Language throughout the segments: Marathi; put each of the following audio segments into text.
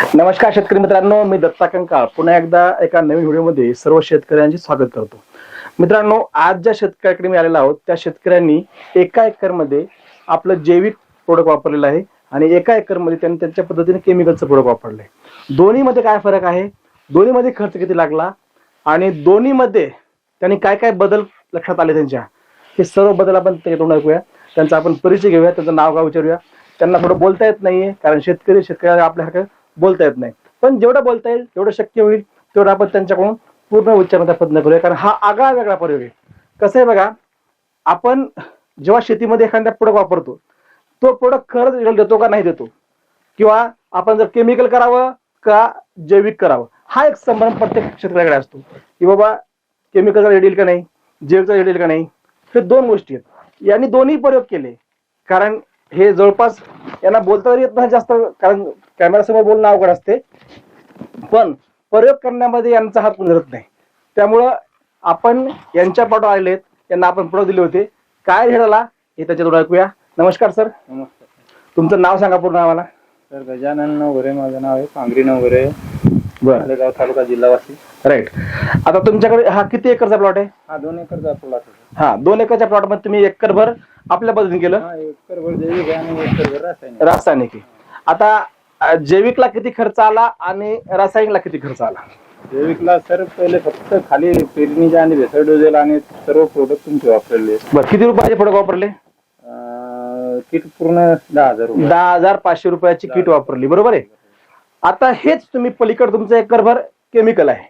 नमस्कार शेतकरी मित्रांनो मी दत्ता कंकाळ. पुन्हा एकदा एका नवीन व्हिडिओमध्ये सर्व शेतकऱ्यांचे स्वागत करतो. मित्रांनो आज ज्या शेतकऱ्याकडे मी आलेला आहोत त्या शेतकऱ्यांनी एका एकरमध्ये आपलं जैविक प्रोडक्ट वापरलेलं आहे आणि एका एकरमध्ये त्यांनी त्यांच्या पद्धतीने केमिकलचं प्रोडक्ट वापरलं आहे दोन्हीमध्ये काय फरक आहे? दोन्हीमध्ये खर्च किती लागला? आणि दोन्हीमध्ये त्यांनी काय काय बदल लक्षात आले त्यांच्या? हे सर्व बदल आपण त्याच्यातून ऐकूया. त्यांचा आपण परिचय घेऊया त्यांचं नाव गाव विचारूया. त्यांना थोडं बोलता येत नाहीये कारण शेतकरी शेतकऱ्याला आपल्यासारखं बोलता येत नाही. पण जेवढं बोलता येईल तेवढं शक्य होईल तेवढं आपण त्यांच्याकडून पूर्ण उच्चारण्याचा प्रयत्न करूया. कारण हा आगळा वेगळा प्रयोग आहे. कसं आहे बघा आपण जेव्हा शेतीमध्ये एखादा प्रोडक्ट वापरतो तो प्रोडक्ट खरंच रिझल्ट देतो का नाही देतो? किंवा आपण जर केमिकल करावं का जैविक करावं? हा एक संबंध प्रत्येक शेतकऱ्याकडे असतो. की बाबा केमिकलचा रेड येईल का नाही? जैविकचा रेड येईल का नाही? हे दोन गोष्टी आहेत. यांनी दोन्ही प्रयोग केले. कारण हे जवळपास यांना बोलता येत नाही जास्त कारण कॅमेरासमोर बोलणं अवघड असते. पण प्रयोग करण्यामध्ये यांचा हात गुंजरत नाही. त्यामुळं आपण यांच्या पाठो आलेले आहेत. यांना आपण प्रोडक्ट दिले होते. काय झाला हे त्याच्यातून ऐकूया. नमस्कार सर. नमस्कार. तुमचं नाव सांगा पूर्ण आम्हाला. सर गजानन नवघरे माझं नाव आहे. पांगरी नवघरे बरं. आलेगाव तालुका जिल्हा वाशी राईट आता तुमच्याकडे हा किती एकरचा प्लॉट आहे? हा दोन एकरचा प्लॉट होता हा दोन एकरच्या प्लॉटमध्ये तुम्ही एकरभर आपल्या पद्धतीने केलं? हा जैविक आहे आणि एकरभर रासायनिक. रासायनिक आहे. आता अं, जैविकला किती खर्च आला आणि रासायनिकला किती खर्च आला? जैविकला सर पहिले फक्त खाली पेरणीच्या आणि भेसळ डोजेल आणि सर्व प्रोडक्ट तुमचे वापरले. बरं किती रुपयाचे प्रोडक्ट वापरले? अं, किट पूर्ण दहा हजार रुपये. दहा हजार पाचशे रुपयाची किट वापरली बरोबर आहे? आता हेच तुम्ही पलीकडे तुमचं एकरभर केमिकल आहे.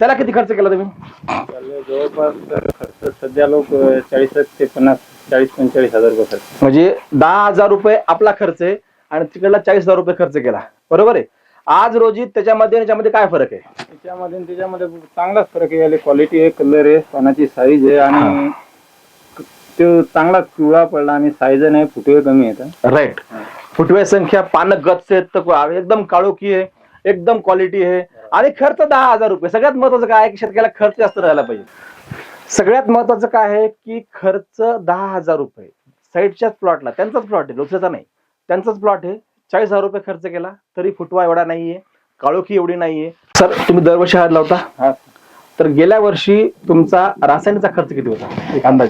त्याला किती खर्च केला तुम्ही? त्याला जवळपास खर्च सध्या लोक चाळीस ते पन्नास चाळीस पंचेचाळीस हजार रुपये खर्च. म्हणजे दहा हजार रुपये आपला खर्च आहे आणि तिकडला चाळीस हजार रुपये खर्च केला. बरोबर आहे? आज रोजी त्याच्यामध्ये आणि त्याच्यामध्ये काय फरक आहे? त्याच्यामध्ये आणि त्याच्यामध्ये चांगलाच फरक आहे. क्वालिटी आहे कलर आहे पानाची साईज आहे आणि तो चांगला पिवळा पडला आणि साईज नाही फुटवे कमी येतात राईट फुटवे संख्या पानं गच्च आहेत तर एकदम काळोखी आहे एकदम क्वालिटी आहे. आणि खर्च दहा हजार रुपये. सगळ्यात महत्वाचं काय आहे की शेतकऱ्याला खर्च जास्त राहायला पाहिजे. सगळ्यात महत्वाचं काय आहे की खर्च दहा हजार रुपये. साईडच्याच प्लॉटला त्यांचाच प्लॉट आहे दुसऱ्याचा नाही. त्यांचाच प्लॉट आहे चाळीस हजार रुपये खर्च केला तरी फुटवा एवढा नाहीये काळोखी एवढी नाहीये. सर तुम्ही दरवर्षी हात लावता? हा. तर गेल्या वर्षी तुमचा रासायनिकचा खर्च किती होता? एक अंदाज.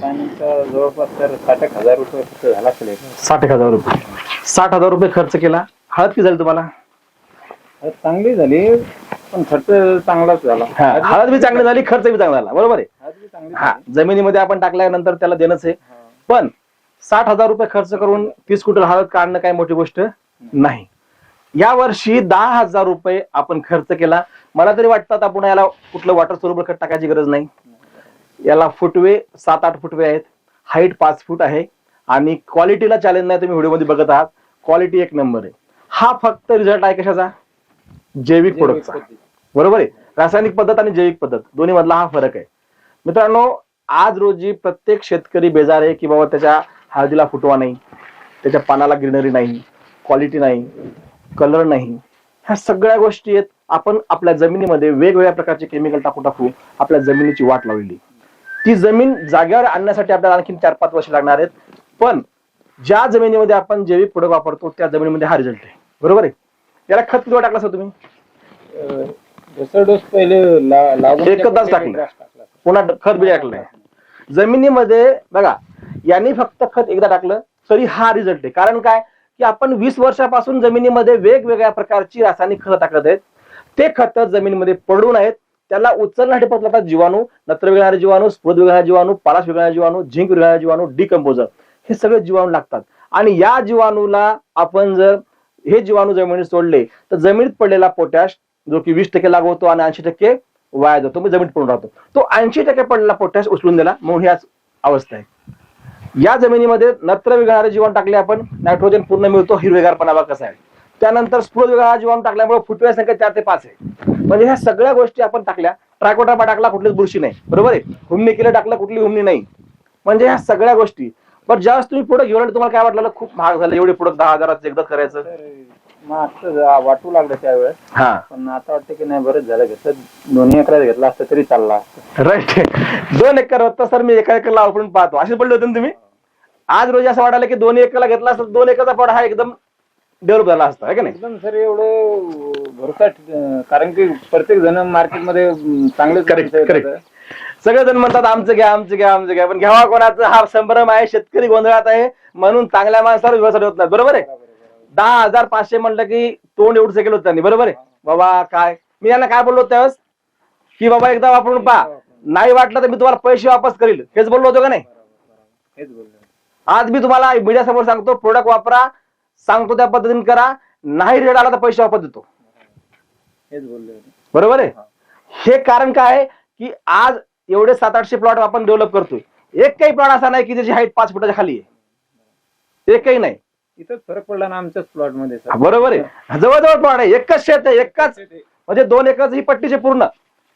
जवळपास सर साठ एक हजार रुपये खर्च झाला असेल याचा. साठ एक हजार रुपये. साठ हजार रुपये खर्च केला. हळद किती झाली तुम्हाला? तर चांगली झाली. पण खर्च चांगलाच झाला. हा, हळद बी चांगली झाली खर्च बी चांगला झाला. बरोबर आहे? हळद बी चांगली हा. जमिनीमध्ये आपण टाकल्यानंतर त्याला देणंच आहे. पण साठ हजार रुपये खर्च करून तीस क्विंटल हळद काढणं काय मोठी गोष्ट नाही. या वर्षी दहा हजार रुपये आपण खर्च केला. मला तरी वाटतं आपण याला कुठलं वॉटर सोल्युबल खत टाकायची गरज नाही. याला फुटवे सात आठ फुटवे आहेत. हाईट पाच फूट आहे. आणि क्वालिटीला चॅलेंज नाही तुम्ही व्हिडिओमध्ये बघत आहात. क्वालिटी एक नंबर आहे. हा फक्त रिझल्ट आहे कशाचा? जैविक प्रोडक्टचा. बरोबर आहे? रासायनिक पद्धत आणि जैविक पद्धत. दोन्ही मधला हा फरक आहे. मित्रांनो आज रोजी प्रत्येक शेतकरी बेजार आहे की बाबा त्याच्या हळदीला फुटवा नाही त्याच्या पानाला ग्रीनरी नाही क्वालिटी नाही कलर नाही. ह्या सगळ्या गोष्टी आहेत. आपण आपल्या जमिनीमध्ये वेगवेगळ्या प्रकारचे केमिकल टाकू टाकू आपल्या जमिनीची वाट लावलेली. ती जमीन जाग्यावर आणण्यासाठी आपल्याला आणखी चार पाच वर्ष लागणार आहेत. पण ज्या जमिनीमध्ये आपण जैविक प्रोडक्ट वापरतो त्या जमिनीमध्ये हा रिझल्ट आहे. बरोबर आहे? याला खत किती वेळा टाकला सर तुम्ही? अं, डोस पहिले ला- लागून टाकला. एकदाच टाकला. पुन्हा खत बी टाकलंय जमिनीमध्ये बघा यांनी फक्त खत एकदा टाकलं तरी हा रिझल्ट आहे. कारण काय? की आपण वीस वर्षापासून जमिनीमध्ये वेगवेगळ्या प्रकारची रासायनिक खतं टाकत आहेत. ते खत जमिनीमध्ये पडून आहेत. त्याला उचलण्यासाठी पडतात जीवाणू नत्र विघळणारे जीवाणू स्फुरद विघळणारे जीवाणू पालाश विघळणारे जीवाणू झिंक विघळणारे जीवाणू डिकम्पोजर हे सगळे जीवाणू लागतात. आणि या जीवाणूला आपण जर हे जीवाणू जमिनीत सोडले तर जमिनीत पडलेला पोटॅश जो की वीस टक्के लागू होतो आणि ऐंशी टक्के वाया जातो. म्हणजे जमिनीत पडून राहतो. तो ऐंशी टक्के पडलेला पोटॅश उचलून दिला म्हणून ही आज अवस्था आहे. या जमिनीमध्ये नत्र विघणारे जीवन टाकले आपण नायट्रोजन पूर्ण मिळतो हिरवेगारपणा कसा आहे? त्यानंतर स्फुट विघळणारा जीवन टाकल्यामुळे फुटव्या संख्या चार ते पाच आहे. म्हणजे ह्या सगळ्या गोष्टी आपण टाकल्या ट्रायकोटापा टाकला कुठलीच बुरशी नाही. बरोबर आहे? हुमणी केलं टाकलं कुठली हुमणी नाही. म्हणजे ह्या सगळ्या गोष्टी पण ज्यावेळेस तुम्ही पुढे घेऊन तुम्हाला काय वाटलं खूप महाग झालं एवढे पुढे दहा हजाराचं एकदा करायचं? वाटू लागलं त्यावेळेस. हा. पण आता वाटतं की नाही बरंच झालं. घेतलं दोन्ही एकरात घेतला असतं तरी चालला असतं. राईट दोन एकर होता सर मी एका एकरला आपण पाहतो. असे पडले होते ना तुम्ही? आज रोजी असं वाटायला की दोन एकरला घेतला असता दोन एकरचा प्लॉट हा एकदम डेव्हलप झाला असता का नाही? एकदम सर एवढं भरसाट कारण की प्रत्येक जण मार्केटमध्ये माणसं correct. येतात. सगळेजण म्हणतात आमचं घ्या आमचं घ्या आमचं घ्या. पण घ्यावा कोणाचं? हा संभ्रम आहे शेतकरी गोंधळात आहे म्हणून चांगल्या माणसावर विश्वास ठेवत नाही बरोबर आहे? दहा हजार पाचशे म्हणलं की तोंड एवढं केलं होतं त्यांनी बरोबर आहे? बाबा काय? मी यांना काय बोललो होतो त्यावेळेस? की बाबा एकदा वापरून पहा. नाही वाटलं तर मी तुम्हाला पैसे वापस करील. हेच बोललो होतो का नाही? हेच बोललो. आज मी तुम्हाला मीडिया समोर सांगतो प्रोडक्ट वापरा सांगतो त्या पद्धतीने करा. नाही रेट आला तर पैसे वापस देतो. हेच बोललो. होतो. बरोबर आहे? हे कारण काय आहे? की आज एवढे सात आठशे प्लॉट आपण डेव्हलप करतोय. एक काही प्लॉट असा नाही की त्याची हाईट पाच फुटाच्या खाली आहे. एकही नाही. इथंच फरक पडला ना आमच्याच प्लॉटमध्ये. बरोबर आहे. जवळजवळ प्लॉट आहे. एकच शेत आहे एकाच. म्हणजे दोन एकर ही पट्टीचे पूर्ण.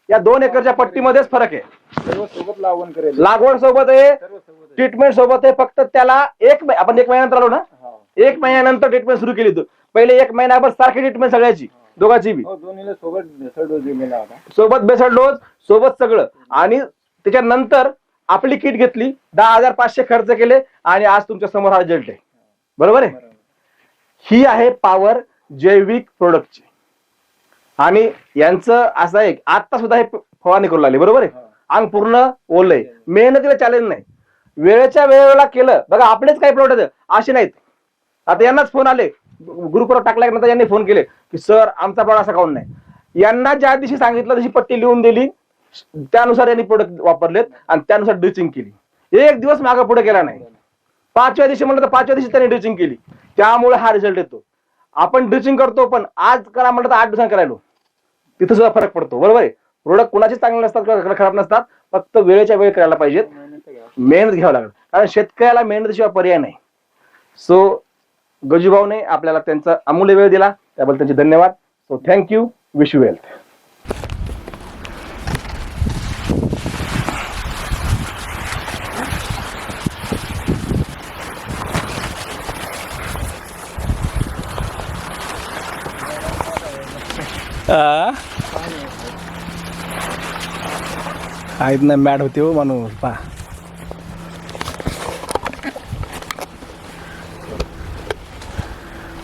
या दोन एकरच्या पट्टीमध्येच फरक आहे. सोबत लावण करेल. लागवड सोबत आहे. ट्रीटमेंट सोबत आहे. फक्त त्याला एक आपण एक महिन्यानंतर आलो ना? हो. एक महिन्यानंतर ट्रीटमेंट सुरू केली होती. पहिले एक महिनाभर सारखी ट्रीटमेंट सगळ्याची. दोघांची बी. हो दोन्हीला सोबत भेसळ डोस दिलेला होता. सोबत बेसड डोस सोबत सगळं. आणि त्याच्यानंतर आपली किट घेतली दहा हजार पाचशे खर्च केले आणि आज तुमच्यासमोर हा रिझल्ट आहे. बरोबर आहे. ही आहे पॉवर जैविक प्रोडक्टची आणि यांचं असं आहे आता सुद्धा हे फवारणी करू लागले बरोबर आहे. अंग पूर्ण ओललंय मेहनतीला चॅलेंज नाही. वेळेच्या वेळेला केलं बघा आपलेच काही प्रोडक्ट असे नाहीत. आता यांनाच फोन आले. गुरुकुरात टाकल्यानंतर यांनी फोन केले की सर आमचा प्लॉट असा काऊन नाही? यांना ज्या दिवशी सांगितलं तशी पट्टी लिहून दिली. त्यानुसार यांनी प्रोडक्ट वापरलेत आणि त्यानुसार ड्रिचिंग केली. एक दिवस मागे पुढे गेला नाही. पाचव्या दिवशी म्हणलं तर पाचव्या दिवशी त्यांनी ड्रिचिंग केली. त्यामुळे हा रिझल्ट येतो. आपण ड्रिचिंग करतो पण आज करा म्हणलं तर आठ दिवसांनी करायलो. तिथं सुद्धा फरक पडतो. बरोबर आहे? प्रोडक्ट कुणाचे चांगले नसतात किंवा खराब नसतात फक्त वेळेच्या वेळ करायला पाहिजेत. मेहनत घ्यावं. मेहनत घ्यावं लागेल. कारण शेतकऱ्याला मेहनतीशिवाय पर्याय नाही. सो गजूभाऊने आपल्याला त्यांचा अमूल्य वेळ दिला. त्याबद्दल त्यांचे धन्यवाद. So thank you wish you wealth आहेत ना मॅड होते हो माणूस पा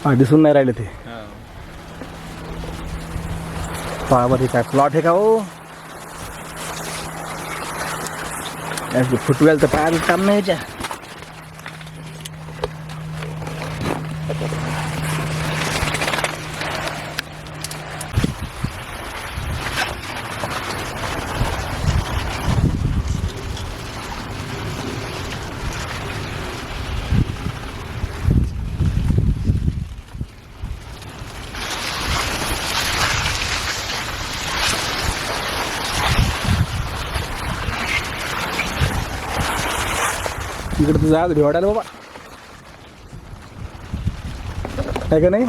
हा दिसून नाही राहिले ते. पहा बरं हे काय प्लॉट आहे का हो? फुटवेल तर पायाला काम नाही याच्या. इकडे तर जा भिवाडायला बाबा. काय का नाही?